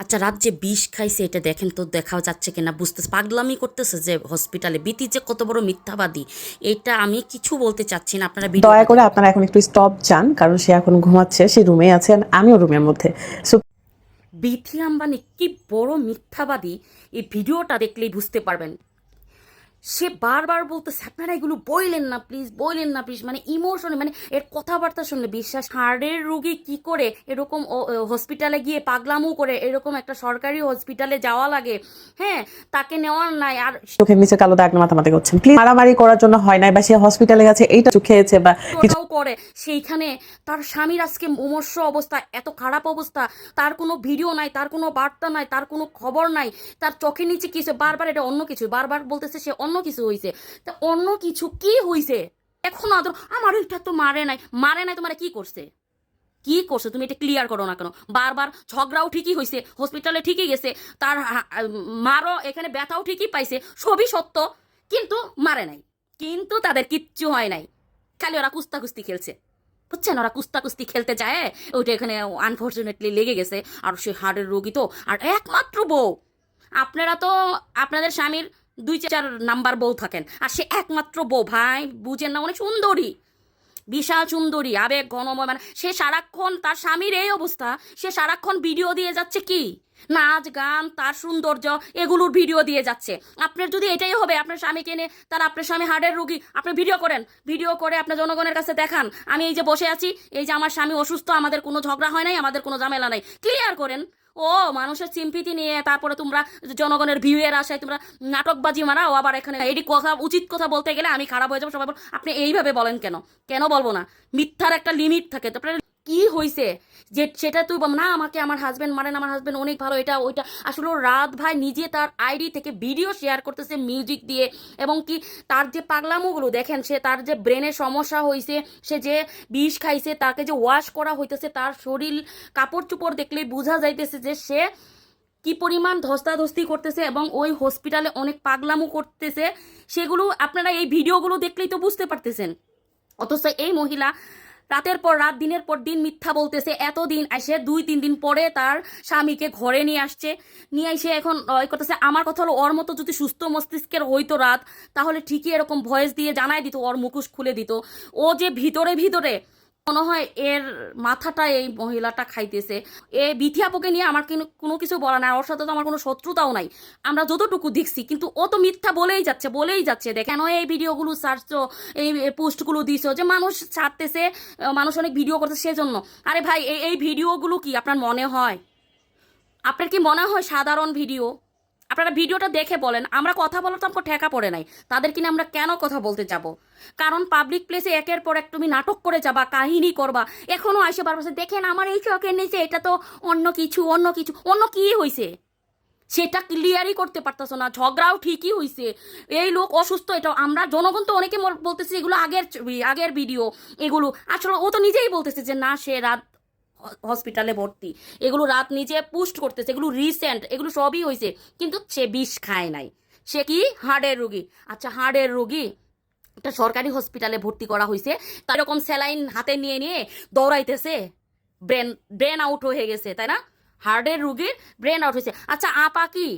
আচ্ছা রাত যে বিষ খাইছে এটা দেখেন তো দেখাও যাচ্ছে কিনা বুঝতে পাগলামি করতেছে যে হসপিটালে বিতি যে কত বড় মিথ্যাবাদী এটা আমি কিছু বলতে চাচ্ছি না আপনারা দয়া করে আপনারা এখন একটু স্টপ চান কারণ সে এখন ঘুমাচ্ছে সে রুমে আছে আমিও রুমের মধ্যে। সো বিথি আম্বানি কি বড় মিথ্যাবাদী এই ভিডিওটা দেখলেই বুঝতে পারবেন। সে বারবার বলতেছে আপনারা এগুলো বইলেন না প্লিজ বইলেন না প্লিজ মানে ইমোশনে মানে এর কথাবার্তা শুনলে বিশ্বাস হার্টের রুগী কি করে এরকম হসপিটালে গিয়ে পাগলামো করে এরকম একটা সরকারি হসপিটালে যাওয়া লাগে? হ্যাঁ তাকে নেওয়ার নাই আর চোখের নিচে কালো দাগ মাথামাতি করছেন। প্লিজ মারামারি করার জন্য হয় নাই বা সে হসপিটালে গেছে এইটা খেয়েছে বা কিছু করে। সেইখানে তার স্বামীর আজকে মুমর্ষ অবস্থা এত খারাপ অবস্থা। তার কোনো ভিডিও নাই তার কোনো বার্তা নাই তার কোনো খবর নাই। তার চোখের নিচে কিছু বারবার এটা অন্য কিছু। বারবার বলতেছে সে অন্য কিছু হয়েছে তা অন্য কিছু কি হয়েছে এখন আদর, আমার এটা তো মারে নাই। মারে নাই তোমার কি করছে? কি করছে? তুমি এটা ক্লিয়ার করো না কেন? বারবার ঝগড়াও ঠিকই হয়েছে হসপিটালে ঠিকই গেছে, তার মারও, এখানে ব্যথাও ঠিকই পাইছে, সবই সত্য, কিন্তু মারে নাই। কিন্তু তাদের কিচ্ছু হয় নাই। খালি ওরা কুস্তা কুস্তি খেলছে। বুঝছেন? ওরা কুস্তা কুস্তি খেলতে যায়, ওইটা এখানে আনফর্চুনেটলি লেগে গেছে, আর সে হার্টের রোগী তো। আর একমাত্র বউ। আপনারা তো, আপনাদের স্বামীর দুই চার নাম্বার বউ থাকেন। আর সে একমাত্র বউ, ভাই, বুঝেন না, অনেক সুন্দরী। বিশাল সুন্দরী, আবেগ গণময় মানে সে সারাক্ষণ তার স্বামীর এই অবস্থা, সে সারাক্ষণ ভিডিও দিয়ে যাচ্ছে কি? নাচ, গান, তার সৌন্দর্য, এগুলোর ভিডিও দিয়ে যাচ্ছে। আপনার যদি এটাই হবে, আপনার স্বামীকে এনে তার আপনার স্বামী হার্টের রুগী, আপনি ভিডিও করেন। ভিডিও করে আপনার জনগণের কাছে দেখান। আমি এই যে বসে আছি, এই যে আমার স্বামী অসুস্থ, আমাদের কোনো ঝগড়া হয় নাই, আমাদের কোনো ঝামেলা নাই। ক্লিয়ার করেন। ও, মানুষের সিম্পিতি নিয়ে তারপরে তোমরা জনগণের ভিউ এর আশায় তোমরা নাটকবাজি মারাও। আবার এখানে এটি কথা, উচিত কথা বলতে গেলে আমি খারাপ হয়ে যাব। সবাই আপনি এইভাবে বলেন কেন? কেন বলব না? মিথ্যার একটা লিমিট থাকে। তারপরে কি হয়েছে যে সেটা তুই না, আমাকে আমার হাজবেন্ড মারেন আমার হাজবেন্ড অনেক ভালো, এটা, ওইটা। আসলে রাত ভাই নিজে তার আইডি থেকে ভিডিও শেয়ার করতেছে মিউজিক দিয়ে। এবং কি তার যে পাগলামোগুলো, দেখেন, সে তার যে ব্রেনের সমস্যা হয়েছে সে যে বিষ খাইছে, তাকে যে ওয়াশ করা হইতেছে, তার শরীর কাপড় চোপড় দেখলেই বোঝা যাইতেছে যে সে কি পরিমাণ ধস্তাধস্তি করতেছে এবং ওই হসপিটালে অনেক পাগলামো করতেছে। সেগুলো আপনারা এই ভিডিওগুলো দেখলেই তো বুঝতে পারতেছেন। অথচ এই মহিলা রাতের পর রাত, দিনের পর দিন মিথ্যা বলতেছে। এতদিন এসে দুই, তিন দিন পরে তার স্বামীকে ঘরে নিয়ে আসছে। নিয়ে এসে এখন ওই করতেছে, আমার কথা হলো ওর মতো যদি সুস্থ মস্তিষ্কের হইতো রাত, তাহলে ঠিকই এরকম ভয়েস দিয়ে জানাই দিত, ওর মুখোশ খুলে দিত। ও যে ভিতরে ভিতরে মনে হয় এর মাথাটা এই মহিলাটা খাইতেছে। এ বিথিয়াপুকে নিয়ে আমার কিনো- কোনো কিছু বলা নাই, ওর সাথে তো আমার কোনো শত্রুতাও নাই। আমরা যতটুকু দেখছি, কিন্তু ও তো মিথ্যা বলেই যাচ্ছে বলেই যাচ্ছে। দেখ কেন এই ভিডিওগুলো সার্চছো এই পোস্টগুলো দিছো যে মানুষ ছাড়তেছে মানুষ অনেক ভিডিও করতেছে সেজন্য। আরে ভাই এই এই ভিডিওগুলো কি আপনার মনে হয়? আপনার কি মনে হয় সাধারণ ভিডিও? আপনারা ভিডিওটা দেখে বলেন, আমরা কথা বলার তো আমাকে ঠেকা পড়ে নাই। তাদের কিনে আমরা কেন কথা বলতে যাব? কারণ পাবলিক প্লেসে একের পর এক তুমি নাটক করে যাবা, কাহিনী করবা, এখনও আসে বারবার দেখেন আমার এই চোখের নিচে এটা তো অন্য কিছু অন্য কিছু, অন্য কি হয়েছে সেটা ক্লিয়ারই করতে পারতেছো না, ঝগড়াও ঠিকই হয়েছে এই লোক অসুস্থ এটা আমরা, জনগণ তো অনেকে বলতেছে এগুলো আগের আগের ভিডিও এগুলো। আসলে ও তো নিজেই বলতেছে যে, না, সে রাত হসপিটালে ভর্তি। এগুলো রাত নিজে পুস্ট করতেছে, এগুলো রিসেন্ট এগুলো সবই হয়েছে কিন্তু সে বিষ খায় নাই। সে কি? হার্টের রুগী। আচ্ছা হার্টের রুগী, একটা সরকারি হসপিটালে ভর্তি করা হয়েছে তার এরকম স্যালাইন হাতে নিয়ে নিয়ে দৌড়াইতেছে, ব্রেন ব্রেন আউট হয়ে গেছে, তাই না? হার্টের রুগীর ব্রেন আউট হয়েছে আচ্ছা আপা কি?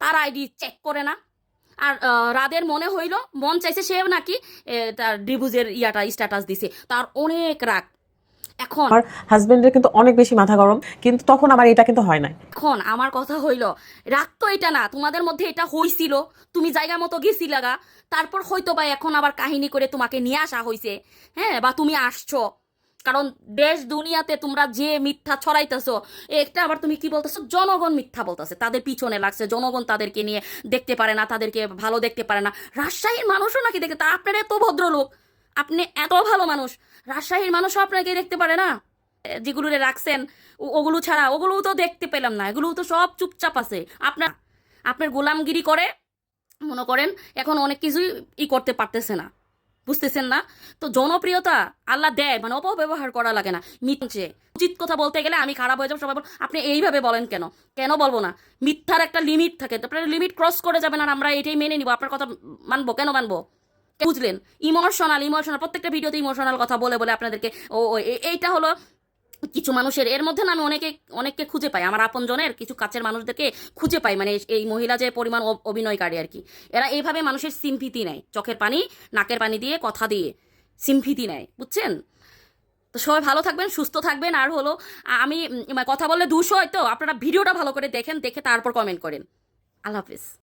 তার আইডি চেক করে না। আর রাদের মনে হইল, মন চাইছে সে নাকি তার ডিভোর্সের ইয়াটা স্ট্যাটাস দিছে। তার অনেক রাগ। এখন? আমার হাজবেন্ডের কিন্তু অনেক বেশি মাথা গরম কিন্তু তখন আমার এটা কিন্তু হয় নাই। এখন আমার কথা হইল রাগ তো এটা না তোমাদের মধ্যে এটা হইছিল তুমি জায়গা মতো গেছিলাগা তারপর হয়তো বা এখন আবার কাহিনী করে তোমাকে নিয়ে আসা হয়েছে হ্যাঁ বা তুমি আসছো। কারণ দেশ দুনিয়াতে তোমরা যে মিথ্যা ছড়াইতেছো একটা আবার তুমি কি বলতেছো জনগণ মিথ্যা বলতেছে তাদের পিছনে লাগছে জনগণ তাদেরকে নিয়ে দেখতে পারে না তাদেরকে ভালো দেখতে পারে না। রাজশাহীর মানুষও নাকি দেখতে তা আপনার এত ভদ্রলোক আপনি এত ভালো মানুষ রাজশাহীর মানুষও আপনাকে দেখতে পারে না? যেগুলো রাখছেন ওগুলো ছাড়া, ওগুলোও তো দেখতে পেলাম না, এগুলোও তো সব চুপচাপ আছে। আপনার আপনার গোলামগিরি করে, মনে করেন, এখন অনেক কিছুই ই করতে পারতেছে না। বুঝতেছেন না? তো জনপ্রিয়তা আল্লাহ দেয় মানে অপব্যবহার করা লাগে না। মিথ্যে, উচিত কথা বলতে গেলে আমি খারাপ হয়ে যাব, সবাই আপনি এইভাবে বলেন কেন? কেন বলব না? মিথ্যার একটা লিমিট থাকে, তো আপনার লিমিট ক্রস করে যাবেন আর আমরা এটাই মেনে নিব, আপনার কথা মানবো, কেন মানবো? বুঝলেন? ইমোশনাল ইমোশনাল প্রত্যেকটা ভিডিওতে ইমোশনাল কথা বলে বলে আপনাদেরকে ও এইটা হলো কিছু মানুষের, এর মধ্যে না আমি অনেকে, অনেককে খুঁজে পাই। আমার আপনজনের, কিছু কাছের মানুষদেরকে খুঁজে পাই। মানে এই মহিলা যে পরিমাণ অ- অভিনয়কারী আর কি। এরা এইভাবে মানুষের সিম্পিতি নেয়। চোখের পানি, নাকের পানি দিয়ে, কথা দিয়ে সিম্পিতি নেয়। বুঝছেন? তো সবাই ভালো থাকবেন, সুস্থ থাকবেন। আর হলো, আমি কথা বললে দুশো হয়তো আপনারা ভিডিওটা ভালো করে দেখেন, দেখে তারপর কমেন্ট করেন। আল্লাহ হাফিজ।